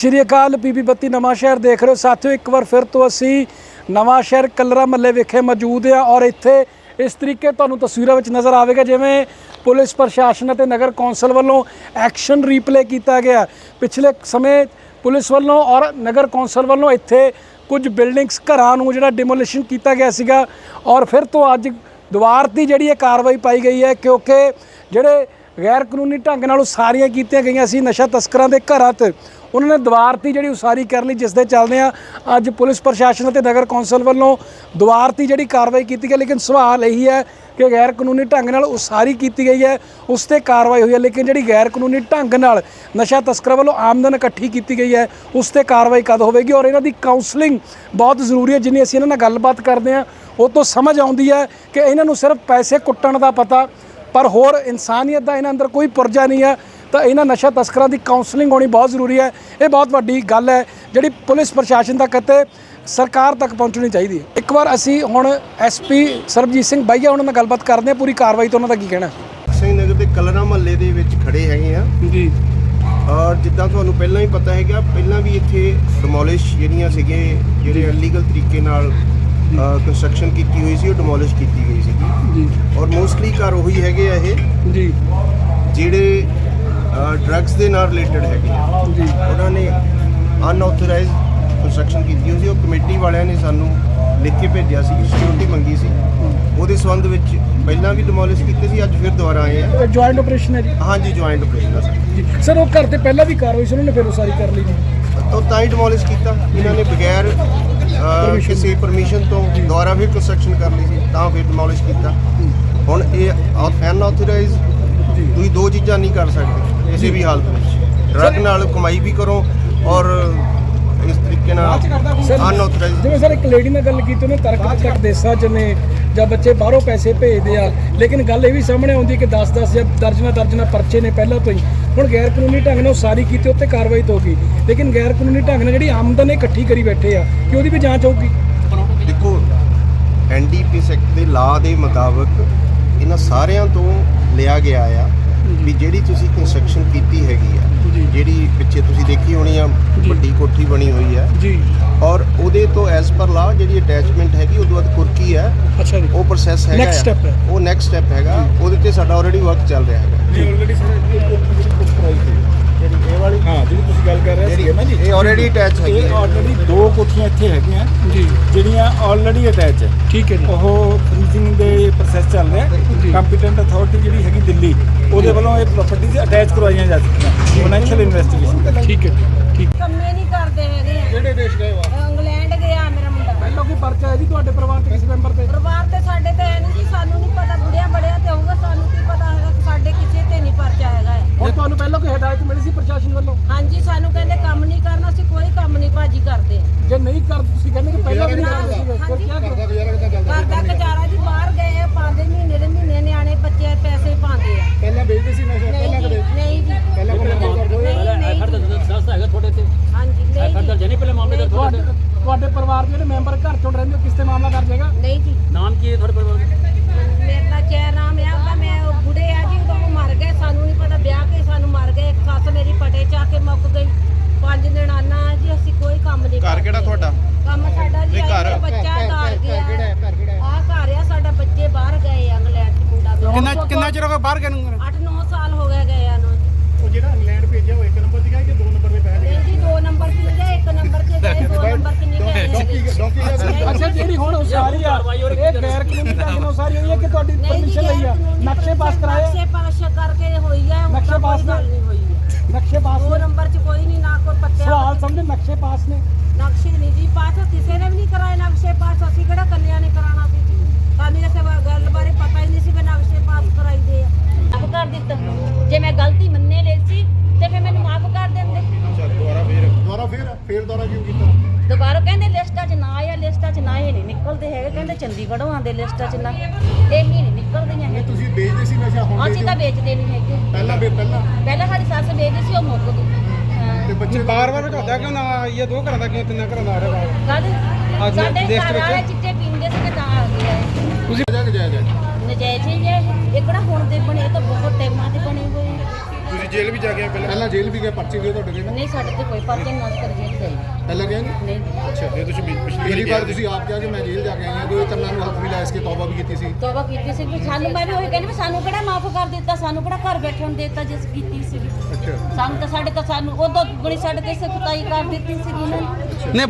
ਸ਼੍ਰੀ ਅਕਾਲ PP ਬੱਤੀ ਨਵਾਂ ਸ਼ਹਿਰ ਦੇਖ ਰਹੇ ਹੋ। ਸਾਥੀਓ, ਇੱਕ ਵਾਰ ਫਿਰ ਤੋਂ ਅਸੀਂ ਨਵਾਂ ਸ਼ਹਿਰ ਕਲਰਾ ਮੱਲੇ ਵਿਖੇ ਮੌਜੂਦ ਹਾਂ ਔਰ ਇੱਥੇ ਇਸ ਤਰੀਕੇ ਤੁਹਾਨੂੰ ਤਸਵੀਰਾਂ ਵਿੱਚ ਨਜ਼ਰ ਆਵੇਗਾ ਜਿਵੇਂ ਪੁਲਿਸ ਪ੍ਰਸ਼ਾਸਨ ਅਤੇ ਨਗਰ ਕੌਂਸਲ ਵੱਲੋਂ ਐਕਸ਼ਨ ਰੀਪਲੇ ਕੀਤਾ ਗਿਆ। ਪਿਛਲੇ ਸਮੇਂ ਪੁਲਿਸ ਵੱਲੋਂ ਔਰ ਨਗਰ ਕੌਂਸਲ ਵੱਲੋਂ ਇੱਥੇ ਕੁਝ ਬਿਲਡਿੰਗਸ ਘਰਾਂ ਨੂੰ ਜਿਹੜਾ ਡਿਮੋਲੀਸ਼ਨ ਕੀਤਾ ਗਿਆ ਸੀਗਾ ਔਰ ਫਿਰ ਤੋਂ ਅੱਜ ਦੁਬਾਰ ਦੀ ਜਿਹੜੀ ਇਹ ਕਾਰਵਾਈ ਪਾਈ ਗਈ ਹੈ ਕਿਉਂਕਿ ਜਿਹੜੇ ਗੈਰ ਕਾਨੂੰਨੀ ਢੰਗ ਨਾਲ ਉਸਾਰੀਆਂ ਕੀਤੀਆਂ ਗਈਆਂ ਸੀ, ਨਸ਼ਾ ਤਸਕਰਾਂ ਦੇ ਘਰਾਂ ਤੇ ਉਹਨਾਂ ਨੇ ਦੁਬਾਰ ਦੀ ਜਿਹੜੀ ਉਸਾਰੀ ਕਰ ਲਈ ਜਿਸ ਦੇ ਚੱਲਦੇ ਆ, ਅੱਜ ਪੁਲਿਸ ਪ੍ਰਸ਼ਾਸਨ ਅਤੇ ਨਗਰ ਕੌਂਸਲ ਵੱਲੋਂ ਦੁਬਾਰ ਦੀ ਜਿਹੜੀ ਕਾਰਵਾਈ ਕੀਤੀ ਗਈ, ਲੇਕਿਨ ਸਵਾਲ ਇਹੀ ਹੈ ਕਿ ਗੈਰ ਕਾਨੂੰਨੀ ਢੰਗ ਨਾਲ ਉਸਾਰੀ ਕੀਤੀ ਗਈ ਹੈ, ਉਸ ਤੇ ਕਾਰਵਾਈ ਹੋਈ ਹੈ, ਲੇਕਿਨ ਜਿਹੜੀ ਗੈਰ ਕਾਨੂੰਨੀ ਢੰਗ ਨਾਲ ਨਸ਼ਾ ਤਸਕਰਾਂ ਵੱਲੋਂ ਆਮਦਨ ਇਕੱਠੀ ਕੀਤੀ ਗਈ ਹੈ, ਉਸ ਤੇ ਕਾਰਵਾਈ ਕਦ ਹੋਵੇਗੀ? ਔਰ ਇਹਨਾਂ ਦੀ ਕਾਉਂਸਲਿੰਗ ਬਹੁਤ ਜ਼ਰੂਰੀ ਹੈ, ਜਿੰਨੀ ਅਸੀਂ ਇਹਨਾਂ ਨਾਲ ਗੱਲਬਾਤ ਕਰਦੇ ਹਾਂ, ਉਹ ਤੋਂ ਸਮਝ ਆਉਂਦੀ ਹੈ ਕਿ ਇਹਨਾਂ ਨੂੰ ਸਿਰਫ ਪੈਸੇ ਕੁੱਟਣ ਦਾ ਪਤਾ ਪਰ ਹੋਰ ਇਨਸਾਨੀਅਤ ਦਾ ਇਹਨਾਂ ਅੰਦਰ ਕੋਈ ਪੁਰਜਾ ਨਹੀਂ ਹੈ ਤਾਂ ਇਹਨਾਂ ਨਸ਼ਾ ਤਸਕਰਾਂ ਦੀ ਕਾਉਂਸਲਿੰਗ ਹੋਣੀ ਬਹੁਤ ਜ਼ਰੂਰੀ ਹੈ। ਇਹ ਬਹੁਤ ਵੱਡੀ ਗੱਲ ਹੈ ਜਿਹੜੀ ਪੁਲਿਸ ਪ੍ਰਸ਼ਾਸਨ ਤੱਕ ਅਤੇ ਸਰਕਾਰ ਤੱਕ ਪਹੁੰਚਣੀ ਚਾਹੀਦੀ ਹੈ। ਇੱਕ ਵਾਰ ਅਸੀਂ ਹੁਣ ਐਸਪੀ ਸਰਬਜੀਤ ਸਿੰਘ ਬਾਈਆ ਉਹਨਾਂ ਨਾਲ ਗੱਲਬਾਤ ਕਰਦੇ ਹਾਂ ਪੂਰੀ ਕਾਰਵਾਈ ਤੋਂ ਉਹਨਾਂ ਦਾ ਕੀ ਕਹਿਣਾ ਸਿੰਘ ਨਗਰ ਦੇ ਕਲਰਾ ਮਹੱਲੇ ਦੇ ਵਿੱਚ ਖੜੇ ਹੈਗੇ ਆ ਜੀ। ਔਰ ਜਿੱਦਾਂ ਤੁਹਾਨੂੰ ਪਹਿਲਾਂ ਹੀ ਪਤਾ ਹੈਗਾ ਪਹਿਲਾਂ ਵੀ ਇੱਥੇ ਡਿਮੋਲਿਸ਼ ਜਿਹੜੀਆਂ ਸੀਗੇ ਜਿਹੜੇ ਇਲੀਗਲ ਤਰੀਕੇ ਨਾਲ ਕੰਸਟਰਕਸ਼ਨ ਕੀਤੀ ਹੋਈ ਸੀ ਉਹ ਡਿਮੋਲਿਸ਼ ਕੀਤੀ ਗਈ ਸੀਗੀ। ਜੀ। ਔਰ ਮੋਸਟਲੀ ਘਰ ਉਹੀ ਹੈਗੇ ਆ ਇਹ ਜੀ। ਜਿਹੜੇ ਡਰੱਗਸ ਦੇ ਨਾਲ ਰਿਲੇਟਡ ਹੈਗੇ ਆ। ਜੀ। ਉਹਨਾਂ ਨੇ ਅਨਆਥੋਰਾਈਜ਼ਡ ਕੰਸਟਰਕਸ਼ਨ ਕੀਤੀ ਹੋਈ ਸੀ। ਉਹ ਕਮੇਟੀ ਵਾਲਿਆਂ ਨੇ ਸਾਨੂੰ ਲਿਖ ਕੇ ਭੇਜਿਆ ਸੀ ਸਿਕਿਉਰਿਟੀ ਮੰਗੀ ਸੀ। ਉਹਦੇ ਸੰਬੰਧ ਵਿੱਚ ਪਹਿਲਾਂ ਵੀ ਡਿਮੋਲਿਸ਼ ਕੀਤੇ ਸੀ ਅੱਜ ਫਿਰ ਦੁਬਾਰਾ ਆਏ ਆ। ਜੁਆਇੰਟ ਆਪਰੇਸ਼ਨ ਹੈ ਜੀ। ਹਾਂਜੀ ਜੁਆਇੰਟ ਆਪਰੇਸ਼ਨ ਆ ਸਰ। ਸਰ ਉਹ ਘਰ ਤੇ ਪਹਿਲਾਂ ਵੀ ਕਾਰਵਾਈ ਸੀ ਉਹਨਾਂ ਨੇ ਫਿਰ ਉਸਾਰੀ ਕਰ ਲਈ ਜੀ। ਤਾਂ ਤਾਂ ਹੀ ਡਿਮੋਲਿਸ਼ ਕੀਤਾ। ਇਹਨਾਂ ਨੇ ਬਗੈਰ ਅਹ, ਕਿਸੇ ਪਰਮਿਸ਼ਨ ਤੋਂ ਦੁਬਾਰਾ ਫਿਰ ਕੰਸਟਰਕਸ਼ਨ ਕਰ ਲਈ ਸੀ ਤਾਂ ਫਿਰ ਡਿਮੋਲਿਸ਼ ਕੀਤਾ। ਹੁਣ ਇਹ ਅਨਆਥੋਰਾਈਜ਼ ਤੁਸੀਂ ਦੋ ਚੀਜ਼ਾਂ ਨਹੀਂ ਕਰ ਸਕਦੇ ਕਿਸੇ ਵੀ ਹਾਲਤ ਵਿੱਚ। ਡਰੱਗ ਨਾਲ ਕਮਾਈ ਵੀ ਕਰੋ ਔਰ ਇਸ ਤਰੀਕੇ ਨਾਲ ਸਰ ਅਨਆਥੋਰਾਈਜ਼ ਜਿਵੇਂ ਸਰ ਇੱਕ ਲੇਡੀ ਨਾਲ ਗੱਲ ਕੀਤੀ ਉਹਨੇ ਤਰਕ ਤੱਕ ਦੇਸਾਂ 'ਚ ਨੇ ਜਾਂ ਬੱਚੇ ਬਾਹਰੋਂ ਪੈਸੇ ਭੇਜਦੇ ਆ। ਲੇਕਿਨ ਗੱਲ ਇਹ ਵੀ ਸਾਹਮਣੇ ਆਉਂਦੀ ਕਿ 10-10 ਜਾਂ ਦਰਜਨਾ ਦਰਜਨਾ ਪਰਚੇ ਨੇ ਪਹਿਲਾਂ ਤੋਂ ਹੀ। ਹੁਣ ਗੈਰ ਕਾਨੂੰਨੀ ਢੰਗ ਨਾਲ ਸਾਰੀ ਕੀਤੀ ਉੱਤੇ ਕਾਰਵਾਈ ਤਾਂ ਹੋਗੀ ਲੇਕਿਨ ਗੈਰ ਕਾਨੂੰਨੀ ਢੰਗ ਨਾਲ ਜਿਹੜੀ ਆਮਦਨ ਇਕੱਠੀ ਕਰੀ ਬੈਠੇ ਆ ਕਿ ਉਹਦੀ ਵੀ ਜਾਂਚ ਹੋਊਗੀ? ਦੇਖੋ ਐਨਡੀਪੀਐਸ ਐਕਟ ਦੇ ਲਾ ਦੇ ਮੁਤਾਬਕ ਇਹਨਾਂ ਸਾਰਿਆਂ ਤੋਂ ਲਿਆ ਗਿਆ ਆ ਵੀ ਜਿਹੜੀ ਤੁਸੀਂ ਕੰਸਟਰਕਸ਼ਨ ਕੀਤੀ ਹੈਗੀ ਆ ਜੀ। ਜਿਹੜੀ ਪਿੱਛੇ ਤੁਸੀਂ ਦੇਖੀ ਹੋਣੀ ਆ। ਵੱਡੀ ਕੋਠੀ ਬਣੀ ਹੋਈ ਹੈ ਜੀ। ਔਰ ਉਹਦੇ ਤੋਂ ਐਸ ਪਰ ਲਾ ਜਿਹੜੀ ਅਟੈਚਮੈਂਟ ਹੈਗੀ ਉਹਦੇ ਬਾਅਦ ਕੁਰਕੀ ਹੈ ਅੱਛਾ ਜੀ। ਉਹ ਪ੍ਰੋਸੈਸ ਹੈਗਾ ਆ। step ਹੈ। ਉਹ ਨੈਕਸਟ ਸਟੈਪ ਹੈਗਾ। ਉਹਦੇ ਤੇ ਸਾਡਾ ਆਲਰੇਡੀ ਵਰਕ ਚੱਲ ਰਿਹਾ ਹੈਗਾ। ਜੀ ਆਲਰੇਡੀ ਜਿਹੜੀ ਇਹ ਵਾਲੀ? ਹਾਂ ਜਿਹੜੀ ਤੁਸੀਂ ਗੱਲ ਕਰ ਰਹੇ ਸੀਗੇ ਨਾ ਜੀ ਇਹ ਆਲਰੇਡੀ ਅਟੈਚ ਹੈਗੀ ਇਹ ਹੈ। ਆਲਰੇਡੀ ਦੋ ਕੋਠੀਆਂ ਇੱਥੇ ਹੈਗੀਆਂ। ਜੀ। ਜਿਹੜੀਆਂ ਆਲਰੇਡੀ ਅਟੈਚ ਹੈ ਠੀਕ ਹੈ ਜੀ। ਉਹ ਫ੍ਰੀਜ਼ਿੰਗ ਦੇ ਪ੍ਰੋਸੈਸ ਚੱਲ ਰਿਹਾ। ਕੰਪੀਟੈਂਟ ਅਥਾਰਟੀ ਜਿਹੜੀ ਹੈਗੀ ਦਿੱਲੀ ਉਹਦੇ ਵੱਲੋਂ ਇਹ ਪ੍ਰਾਪਰਟੀਜ਼ ਅਟੈਚ ਕਰਵਾਈਆਂ ਜਾ ਚੁੱਕੀਆਂ ਫਾਈਨੈਂਸ਼ੀਅਲ ਇਨਵੈਸਟੀਗੇਸ਼ਨ ਠੀਕ ਹੈ ਠੀਕ। ਕੰਮੇ ਨਹੀਂ ਕਰਦੇ ਹੈਗੇ। ਆ। ਕਿਹੜੇ ਦੇਸ਼ ਗਏ ਵਾ ਇੰਗਲੈਂਡ ਗਿਆ ਮੇਰਾ ਮੁੰਡਾ। ਪਹਿਲਾਂ ਕੋਈ ਪਰਚਾ ਹੈ ਜੀ ਤੁਹਾਡੇ ਪਰਿਵਾਰ 'ਚ ਕਿਸੇ ਮੈਂਬਰ ਤੇ? ਪਰਿਵਾਰ ਤੇ ਸਾਡੇ ਤੇ ਹੈ ਨਹੀਂ ਜੀ ਸਾਨੂੰ ਨਹੀਂ ਪਤਾ ਬੁੜਿਆ ਬੜਿਆ ਤੇ ਹੋਊਗਾ ਸਾਨੂੰ ਕੀ ਪਤਾ ਹੈਗਾ ਕਿ ਸਾਡੇ ਕਿਸੇ ਤੇ ਨਹੀਂ ਪਰਚਾ ਹੈਗਾ ਹੈ। ਹੁਣ ਤੁਹਾਨੂੰ ਪਹਿਲਾਂ ਕੋਈ ਹਦਾਇਤ ਮਿਲੀ ਸੀ ਪ੍ਰਸ਼ਾਸਨ ਵੱਲੋਂ? ਹਾਂਜੀ ਸਾਨੂੰ ਕਹਿੰਦੇ ਕੰਮ ਨਹੀਂ ਕਰਨਾ ਸੀ ਕੋਈ ਕੰਮ ਨਹੀਂ ਭਾਜੀ ਕਰਦੇ ਜੇ ਨਹੀਂ ਕਰ ਤੁਸੀਂ ਕਹਿੰਦੇ ਕਿ ਪਹਿਲਾਂ ਵੀ ਨਹੀਂ ਕਰਦੇ ਸੀਗੇ ਫਿਰ ਹਾਂਜੀ। ਕੀ ਕਰਦਾ ਘਰ ਦਾ ਗੁਜ਼ਾਰਾ ਜੀ ਬਾਹਰ ਗਏ ਆ, ਪਾਉਂਦੇ ਮਹੀਨੇ ਦੇ ਮਹੀਨੇ ਨਿਆਣੇ ਬੱਚੇ ਪੈਸੇ ਪਾਉਂਦੇ ਆ। ਪਹਿਲਾਂ ਵੇਚਦੇ ਸੀ ਨਸ਼ਾ ਨਹੀਂ ਜੀ ਨਹੀਂ ਜੀ। ਪਹਿਲਾਂ ਕੋਈ ਨਸ਼ਾ ਕਰਦੇ ਹੋਏ? ਨਹੀਂ ਨਹੀਂ ਜੀ। ਦੱਸਦਾ ਹੈਗਾ ਤੁਹਾਡੇ ਤੇ। ਹਾਂਜੀ ਨਹੀਂ ਫਰਦਰ ਜੀ। ਜਨੀ ਪਹਿਲੇ ਮਾਮਲੇ ਦਰਜ ਤੁਹਾਡੇ ਤੁਹਾਡੇ ਤੁਹਾਡੇ ਪਰਿਵਾਰ ਦੇ ਜਿਹੜੇ ਮੈਂਬਰ ਘਰ ਚੋਂ ਰਹਿੰਦੇ ਹੋ ਕਿਸ ਤੇ ਮਾਮਲਾ ਦਰਜ ਹੈਗਾ? ਨਹੀਂ ਜੀ। ਨਾਮ ਕੀ ਹੈ ਤੁਹਾਡੇ ਪਰਿਵਾਰ ਦਾ? ਮੇਰਾ ਚੈਨ ਨਾਮ ਆ ਉਹਦਾ ਮੈਂ ਉਹ ਬੁੜੇ ਆ ਜੀ ਉਦੋਂ ਉਹ ਮਰ ਗਏ ਸਾਨੂੰ ਨਹੀਂ ਪਤਾ ਵਿਆਹ ਕੇ ਸਾਨੂੰ ਮਰ ਗਏ ਇੱਕ ਸੱਸ ਮੇਰੀ ਪਟੇ ਚ ਆ ਕੇ ਮੁੱਕ ਗਈ ਪੰਜ ਨਣਾਨਾ ਜੀ ਅਸੀਂ ਕੋਈ ਕੰਮ ਨਹੀਂ ਘਰ ਕਿਹੜਾ ਤੁਹਾਡਾ? ਕੰਮ ਸਾਡਾ ਜੀ ਨਹੀਂ, ਘਰ- ਆਹ ਬੱਚਾ ਘਰ ਗਿਆ ਆ ਘਰ ਆ ਸਾਡਾ ਬੱਚੇ ਬਾਹਰ ਗਏ ਆ ਇੰਗਲੈਂਡ ਚ ਮੁੰਡਾ ਕਿੰਨਾ ਕਿੰਨਾ ਚਿਰ ਹੋ ਗਿਆ ਬਾਹਰ ਗਏ ਨੂੰ? 8-9 ਸਾਲ ਹੋ ਗਏ ਗਏ ਆ ਨੂੰ। ਉਹ ਜਿਹੜਾ ਇੰਗਲੈਂਡ ਭੇਜਿਆ ਉਹ ਇੱਕ ਨੰਬਰ ਸੀਗਾ ਕਿ ਦੋ ਨੰਬਰ ਦੇ ਪੈਸੇ ਨਹੀਂ ਜੀ ਦੋ ਨੰਬਰ ਚ ਨਹੀਂ ਗਏ ਇੱਕ ਨੰਬਰ ਚ ਗਏ ਦੋ ਨੰਬਰ ਚ ਨਹੀਂ ਗਏ ਅੱਛਾ ਜਿਹੜੀ ਹੁਣ ਉਸਾਰੀ ਆ ਇਹ ਗੈਰ ਕਾਨੂੰਨੀ ਢੰਗ ਨਾਲ ਉਸਾਰੀ ਹੋਈ ਹੈ ਕਿ ਤੁਹਾਡੀ ਪਰਮਿਸ਼ਨ ਲਈ ਆ? ਨਕਸ਼ੇ ਪਾਸ ਕਰਾਏ? ਨਕਸ਼ੇ ਪਾਸ ਕਰਕੇ ਹੋਈ ਹੁਣ ਨਕਸ਼ੇ ਤਾਂ ਪਾਸ ਨਹੀਂ ਹੋਈ ਹੈ। ਨਕਸ਼ੇ ਪਾਸ ਦੋ ਨੰਬਰ ਚ ਕੋਈ ਨਹੀਂ ਨਾ ਕੋਈ ਪੱਤਿਆ ਸਵਾਲ ਸਮਝੇ ਨਕਸ਼ੇ ਪਾਸ ਨੇ? ਨਕਸ਼ੇ ਨਹੀਂ ਜੀ ਪਾਸ ਕਿਸੇ ਨੇ ਵੀ ਨਹੀਂ ਕਰਾਏ ਨਕਸ਼ੇ ਪਾਸ ਅਸੀਂ ਕਿਹੜਾ ਕੰਨਿਆਂ ਨੇ ਕਰਾਉਣਾ ਸੀ ਜੀ ਸਾਨੂੰ ਇਸ ਵਾ- ਗੱਲ ਬਾਰੇ ਪਤਾ ਹੀ ਨਹੀਂ ਸੀ ਵੀ ਨਕਸ਼ੇ ਪਾਸ ਕਰਾਈਦੇ ਆ ਮਾਫ ਕਰ ਦਿੱਤਾ ਜੇ ਮੈਂ ਗਲਤੀ ਮੰਨੇ ਲਈ ਸੀ ਤੇ ਫਿਰ ਮੈਨੂੰ ਮਾਫ ਕਰ ਦਿੰਦੇ ਦੁਬਾਰਾ ਫਿਰ ਦੁਬਾਰਾ ਕਿਉਂ ਕੀਤਾ? ਦੁਬਾਰਾ ਕਹਿੰਦੇ ਲਿਸਟਾਂ 'ਚ ਨਾ ਆਇਆ ਲਿਸਟਾਂ 'ਚ ਨਾ ਇਹ ਨਹੀਂ ਨਿਕਲਦੇ ਹੈਗੇ ਕਹਿੰਦੇ ਚੰਡੀਗੜ੍ਹੋਂ ਆਉਂਦੇ ਲਿਸਟਾਂ 'ਚ ਨਾ। ਇਹ ਹੀ ਨਹੀਂ ਨਿਕਲਦੀਆਂ ਹੈਗੀਆਂ। ਤੁਸੀਂ ਵੇਚਦੇ ਸੀ ਨਸ਼ਾ ਹੁਣ ਅਸੀਂ ਤਾਂ ਵੇਚਦੇ ਨਹੀਂ ਹੈਗੇ। ਪਹਿਲਾਂ ਵੇ ਪਹਿਲਾਂ? ਪਹਿਲਾਂ ਸਾਡੀ ਸੱਸ ਵੇਚਦੀ ਸੀ ਉਹ ਮੁੱਕ ਗਈ। ਹਾਂ ਬੱਚੇ ਬਾਰ-ਬਾਰ ਘਟਦਾ ਕਿਉਂ ਨਾ ਇਹ ਦੋ ਘਰਾਂ ਦਾ ਕਿਉਂ ਤਿੰਨਾਂ ਘਰਾਂ ਦਾ ਆ ਰਿਹਾ ਕਾਹਦੇ ਅੱਜ ਸਾਡੇ ਲਿਸਟ ਘਰ ਵਿੱਚ? ਵਾਲੇ ਚਿੱਟੇ ਪੀਂਦੇ ਸੀ ਤੇ ਤਾਂ ਆ ਗਿਆ ਇਹ। ਤੁਸੀਂ ਜਾਇਜ਼ ਹੈ। ਨਜਾਇਜ਼ ਹੀ ਹੈ ਇਹ। ਇਹ ਕਿਹੜਾ ਹੁਣ ਦੇ ਬਣੇ ਇਹ ਤਾਂ ਬਹੁਤ ਟਾਈਮਾਂ ਦੇ ਬਣੇ ਹੋਏ ਆ। ਤੁਸੀਂ ਜੇਲ੍ਹ ਵੀ ਜਾ ਕੇ ਆਏ ਪਹਿਲਾਂ? ਪਹਿਲਾਂ ਜੇਲ੍ਹ ਵੀ ਗਏ ਪਰਚੇ ਵੀ ਤੁਹਾਡੇ ਕੋਲ। ਨਹੀਂ ਸਾਡੇ ਤੇ ਕੋਈ ਪਰਚੇ ਨਾ ਕਰ ਜੇਲ੍ਹ ਗਈ ਪਹਿਲਾਂ ਗਏ ਨਹੀਂ? ਨਹੀਂ। ਅੱਛਾ ਫਿਰ ਤੁਸੀਂ ਪਿਛ- ਪਿਛਲੀ ਪਹਿਲੀ ਵਾਰੀ ਵਾਰ ਗਏ ਤੁਸੀਂ ਆਪ ਕਿਹਾ ਕਿ ਮੈਂ ਜੇਲ੍ਹ ਜਾ ਕੇ ਆਈ ਹਾਂ ਕੋਈ ਕੰਨਾਂ ਨੂੰ ਹੱਥ ਵੀ ਲਾਇਸ ਕੇ ਤੌਬਾ ਵੀ ਕੀਤੀ ਸੀ। ਤੋਬਾ ਕੀਤੀ ਸੀ ਵੀ ਸਾਨੂੰ ਮੈਂ ਵੀ ਉਹੀ ਕਹਿੰਦੀ ਵੀ ਸਾਨੂੰ ਕਿਹੜਾ ਮਾਫ ਕਰ ਦਿੱਤਾ ਸਾਨੂੰ ਕਿਹੜਾ ਘਰ ਬੈਠਣ ਦਿੱਤਾ ਜਿਸ ਕੀਤੀ ਸੀ। ਅੱਛਾ। ਸਾਨੂੰ ਤਾਂ ਸਾਡੇ ਤਾਂ ਸਾਨੂੰ ਉਦੋਂ ਗੁਣੀ ਸਾਡੇ ਤੇ ਸਖਤਾਈ ਕਰ ਦਿੱਤੀ ਸੀ। ਇਹਨਾਂ ਨੇ